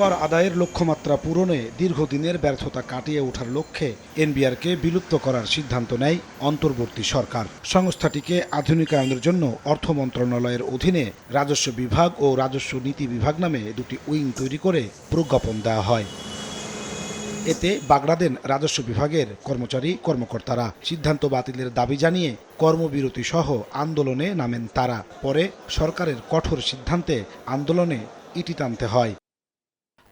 কর আদায়ের লক্ষ্যমাত্রা পূরণে দীর্ঘদিনের ব্যর্থতা কাটিয়ে ওঠার লক্ষ্যে এনবিআরকে বিলুপ্ত করার সিদ্ধান্ত নেয় অন্তর্বর্তী সরকার। সংস্থাটিকে আধুনিকায়নের জন্য অর্থ মন্ত্রণালয়ের অধীনে রাজস্ব বিভাগ ও রাজস্ব নীতি বিভাগ নামে দুটি উইং তৈরি করে প্রজ্ঞাপন দেওয়া হয়। এতে বাগড়া দেন রাজস্ব বিভাগের কর্মচারী, কর্মকর্তারা সিদ্ধান্ত বাতিলের দাবি জানিয়ে কর্মবিরতি সহ আন্দোলনে নামেন তারা। পরে সরকারের কঠোর সিদ্ধান্তে আন্দোলনে ইটি টানতে হয়।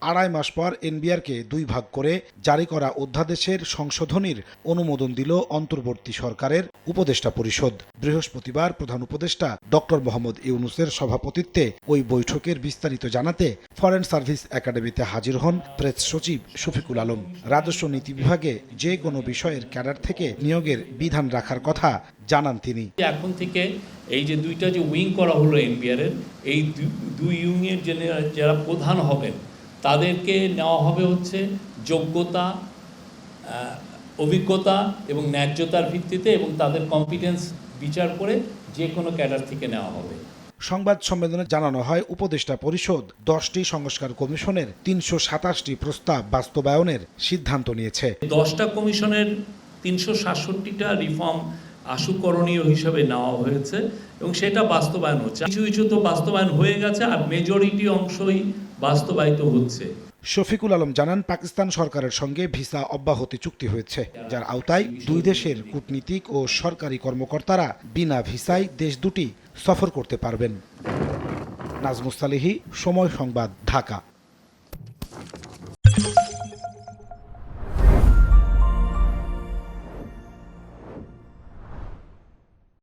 আড়াই মাস পর এনবিআরকে দুই ভাগ করে জারি করা অধ্যাদেশের সংশোধনীর অনুমোদন দিল অন্তর্বর্তী সরকারের উপদেষ্টা পরিষদ। বৃহস্পতিবার প্রধান উপদেষ্টা ডক্টর মোহাম্মদ ইউনুসের সভাপতিত্বে ওই বৈঠকের বিস্তারিত জানাতে ফরেন সার্ভিস একাডেমিতে হাজির হন প্রেস সচিব শফিকুল আলম। রাজস্ব নীতি বিভাগে যে কোনো বিষয়ের ক্যাডার থেকে নিয়োগের বিধান রাখার কথা জানান তিনি। এখন থেকে এই যে দুইটা যে উইং করা হলো এনবিআর এর এই দুই ইউনিয়ন যারা প্রধান হবেন তাদেরকে নেওয়া হবে হচ্ছে যোগ্যতা অভিজ্ঞতা এবং ন্যায্যতার ভিত্তিতে এবং তাদের কম্পিটেন্স বিচার করে যে কোনো ক্যাডার থেকে নেওয়া হবে। সংবাদ সম্মেলনে জানানো হয় উপদেষ্টা পরিষদ দশটি সংস্কার কমিশনের তিনশো সাতাশটি প্রস্তাব বাস্তবায়নের সিদ্ধান্ত নিয়েছে। দশটা কমিশনের তিনশো সাতষট্টিটা রিফর্ম আশুকরণীয় হিসাবে নেওয়া হয়েছে এবং সেটা বাস্তবায়ন হচ্ছে। কিছু কিছু তো বাস্তবায়ন হয়ে গেছে আর মেজরিটি অংশই বাস্তবায়িত হচ্ছে। শফিকুল আলম জানান, পাকিস্তান সরকারের সঙ্গে ভিসা অব্যাহতি চুক্তি হয়েছে, যার আওতায় দুই দেশের কূটনীতিক ও সরকারি কর্মকর্তারা বিনা ভিসায় দেশ দুটি সফর করতে পারবেন। নাজমুস্তালিহি সময় সংবাদ, ঢাকা।